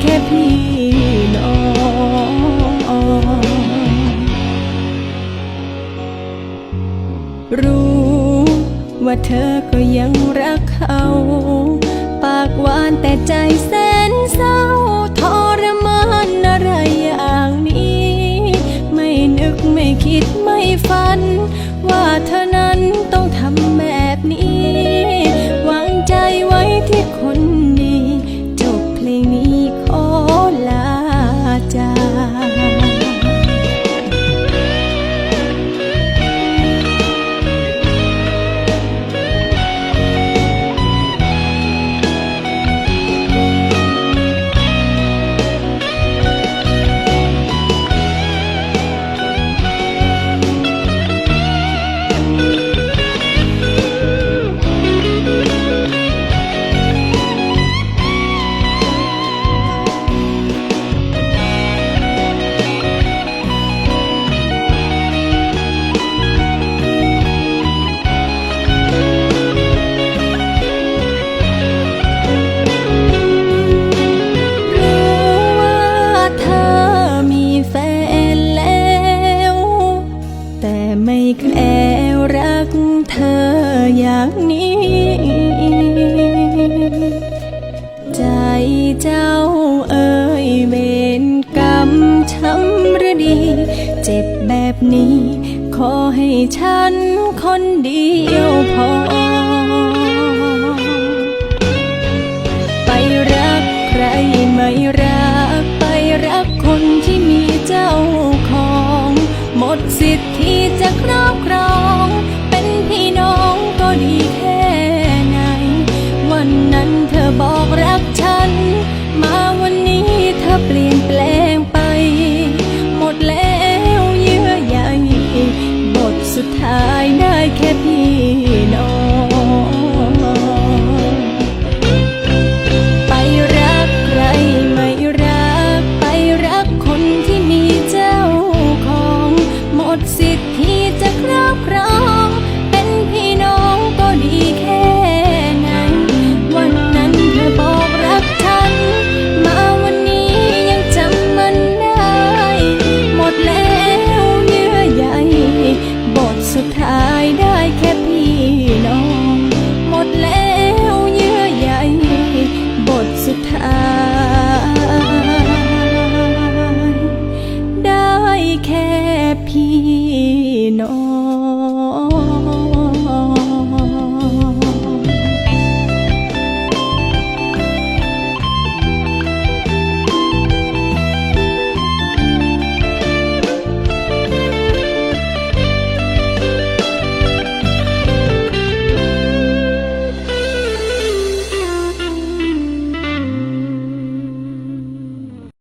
แค่พี่น้องรู้ว่าเธอก็ยังรักเขา ปากหวานแต่ใจแสนเศร้าทรมานอะไรอย่างนี้ ไม่นึกไม่คิด นี้ ขอให้ฉันคนเดียวพอ ไปรักใครไม่รัก ไปรักคนที่มีเจ้าของ หมดสิทธิ์ที่จะครอบครอง เป็นพี่น้องก็ดีแค่ไหน วันนั้นเธอบอกรัก สุดท้ายได้แค่พี่น้อง